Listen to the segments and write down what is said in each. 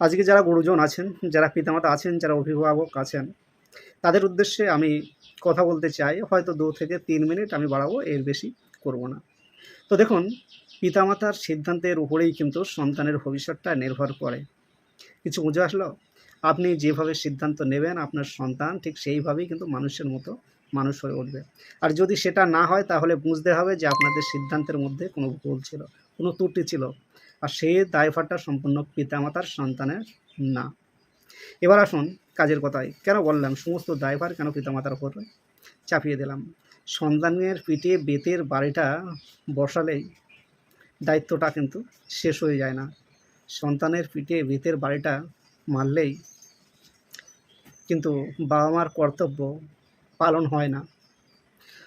আজকে যারা গুরুজন আছেন, যারা পিতামাতা আছেন, যারা অভিভাবক আছেন, তাদের উদ্দেশ্যে আমি কথা বলতে চাই। হয়তো দু থেকে তিন মিনিট আমি বাড়াবো, এর বেশি করব না। তো দেখুন, পিতামাতার সিদ্ধান্তের উপরেই কিন্তু সন্তানের ভবিষ্যৎটা নির্ভর করে। কিছু বুঝে আসলো? আপনি যেভাবে সিদ্ধান্ত নেবেন, আপনার সন্তান ঠিক সেইভাবেই কিন্তু মানুষের মতো মানুষ হয়ে উঠবে। আর যদি সেটা না হয়, তাহলে বুঝতে হবে যে আপনাদের সিদ্ধান্তের মধ্যে কোনো ভুল ছিল, কোনো ত্রুটি ছিল। আর সেই দায়ভারটা সম্পূর্ণ পিতামাতার সন্তানের না। এবার আসুন কাজের কথায়। কেন বললাম, সমস্ত দায়ভার কেন পিতামাতার উপর চাপিয়ে দিলাম? সন্তানের পিঠে বেতের বাড়িটা বসালেই দায়িত্বটা কিন্তু শেষ হয়ে যায় না। সন্তানের পিঠে বেতের বাড়িটা মারলেই কিন্তু বাবা মার কর্তব্য পালন হয় না।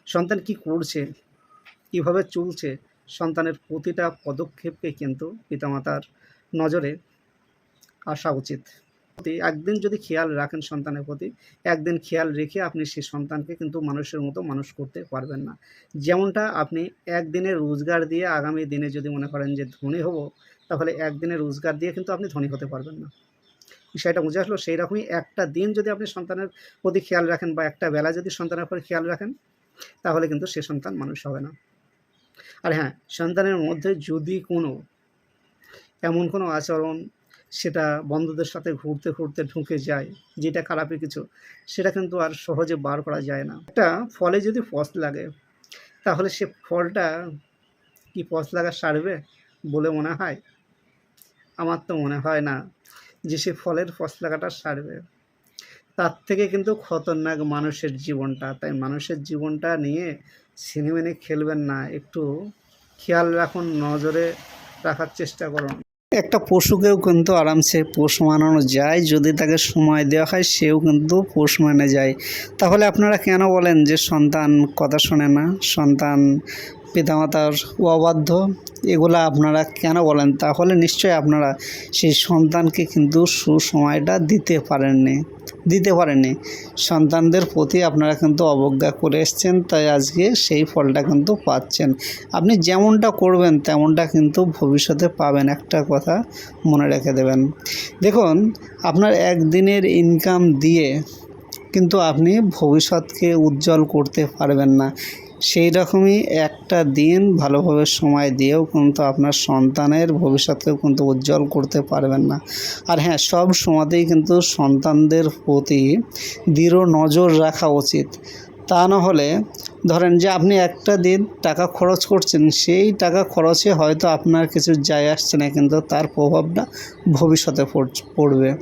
সন্তান কি করছে? কীভাবে চলছে? সন্তানের প্রতিটা পদক্ষেপকে কিন্তু পিতামাতার নজরে আসা উচিত। একদিন যদি খেয়াল রাখেন সন্তানের প্রতি, একদিন খেয়াল রেখে আপনি সেই সন্তানকে কিন্তু মানুষের মতো মানুষ করতে পারবেন না। যেমনটা আপনি একদিনের রোজগার দিয়ে আগামী দিনে যদি মনে করেন যে ধনী হব, তাহলে একদিনের রোজগার দিয়ে কিন্তু আপনি ধনী হতে পারবেন না। বিষয়টা বুঝে আসলো সেই রকমই একটা দিন যদি আপনি সন্তানের প্রতি খেয়াল রাখেন বা একটা বেলা যদি সন্তানের উপর খেয়াল রাখেন, তাহলে কিন্তু সে সন্তান মানুষ হবে না। আর হ্যাঁ সন্তানের মধ্যে যদি কোনো এমন কোনো আচরণ সেটা বন্ধুদের সাথে ঘুরতে ঘুরতে ঢুকে যায়, যেটা খারাপই কিছু, সেটা কিন্তু আর সহজে বার করা যায় না। একটা ফলে যদি ফস লাগে, তাহলে সে ফলটা কি ফস লাগা সারবে বলে মনে হয়? আমার তো মনে হয় না। যে সে ফলের ফস কাটা সারবে। তার থেকে কিন্তু খতরনাক মানুষের জীবনটা। তাই মানুষের জীবনটা নিয়ে সিনেমেনে খেলবেন না। একটু খেয়াল রাখুন, নজরে রাখার চেষ্টা করুন। একটা পশুকেও কিন্তু আরামসে পোষ মানানো যায়। যদি তাকে সময় দেওয়া হয়, সেও কিন্তু পোষ মানে যায়। তাহলে আপনারা কেন বলেন যে সন্তান কথা শোনে না? সন্তান পিতামাতার অবাধ্য, এগুলা আপনারা কেন বলেন? তাহলে নিশ্চয়ই আপনারা সেই সন্তানকে কিন্তু সুসময়টা দিতে পারেননি দিতে পারেননি। সন্তানদের প্রতি আপনারা কিন্তু অবজ্ঞা করে এসছেন, তাই আজকে সেই ফলটা কিন্তু পাচ্ছেন। আপনি যেমনটা করবেন, তেমনটা কিন্তু ভবিষ্যতে পাবেন। একটা কথা মনে রেখে দেবেন। দেখুন, আপনার একদিনের ইনকাম দিয়ে কিন্তু আপনি ভবিষ্যৎকে উজ্জ্বল করতে পারবেন না। সেই রকমই একটা দিন ভালোভাবে সময় দিয়েও কিন্তু আপনার সন্তানের ভবিষ্যৎকেও কিন্তু উজ্জ্বল করতে পারবেন না। আর হ্যাঁ সব সময়তেই কিন্তু সন্তানদের প্রতি দৃঢ় নজর রাখা উচিত। তা না হলে, ধরেন যে আপনি একটা দিন টাকা খরচ করছেন, সেই টাকা খরচে হয়তো আপনার কিছু যায় আসছে না, কিন্তু তার প্রভাবটা ভবিষ্যতে পড়- পড়বে।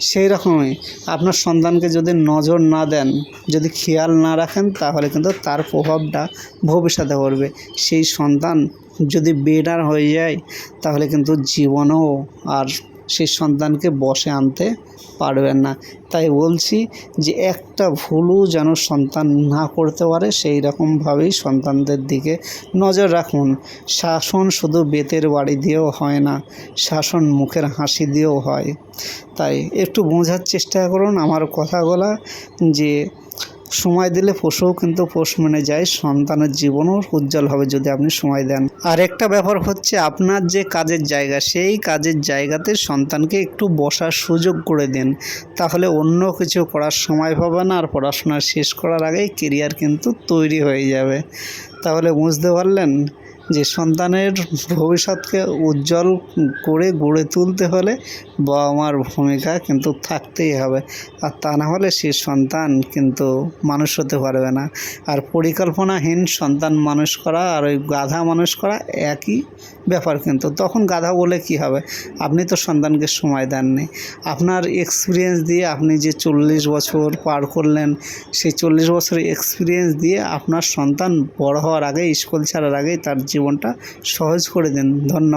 সেই রকমই আপনার সন্তানকে যদি নজর না দেন, যদি খেয়াল না রাখেন, তাহলে কিন্তু তার প্রভাবটা ভবিষ্যতে পড়বে। সেই সন্তান যদি বেডার হয়ে যায়, তাহলে কিন্তু জীবনেও আর সেই সন্তানকে বসে আনতে পারবেন না। তাই বলছি যে একটা ভুলও যেন সন্তান না করতে পারে, সেই রকমভাবেই সন্তানদের দিকে নজর রাখুন। শাসন শুধু বেতের বাড়ি দিয়েও হয় না, শাসন মুখের হাসি দিয়েও হয়। তাই একটু বোঝার চেষ্টা করুন আমার কথাগুলা যে সময় দিলে পশুও কিন্তু পোষ মেনে যায়, সন্তানের জীবনও উজ্জ্বল হবে যদি আপনি সময় দেন। আর একটা ব্যাপার হচ্ছে আপনার যে কাজের জায়গা, সেই কাজের জায়গাতে সন্তানকে একটু বসার সুযোগ করে দিন। তাহলে অন্য কিছু করার সময় পাবে না, আর পড়াশোনা শেষ করার আগেই কেরিয়ার কিন্তু তৈরি হয়ে যাবে। তাহলে বুঝতে পারলেন? যে সন্তানের ভবিষ্যৎকে উজ্জ্বল করে গড়ে তুলতে হলে বাবা মার ভূমিকা কিন্তু থাকতেই হবে। আর তা না হলে সে সন্তান কিন্তু মানুষ হতে পারবে না। আর পরিকল্পনাহীন সন্তান মানুষ করা আর ওই গাধা মানুষ করা একই ব্যাপার কিন্তু। তখন গাধা বলে কি হবে? আপনি তো সন্তানকে সময় দেননি। আপনার এক্সপিরিয়েন্স দিয়ে আপনি যে চল্লিশ বছর পার করলেন, সেই চল্লিশ বছরের এক্সপিরিয়েন্স দিয়ে আপনার সন্তান বড় হওয়ার আগে স্কুল ছাড়ার আগেই তার জীবনটা সহজ করে দেন। ধন্যবাদ।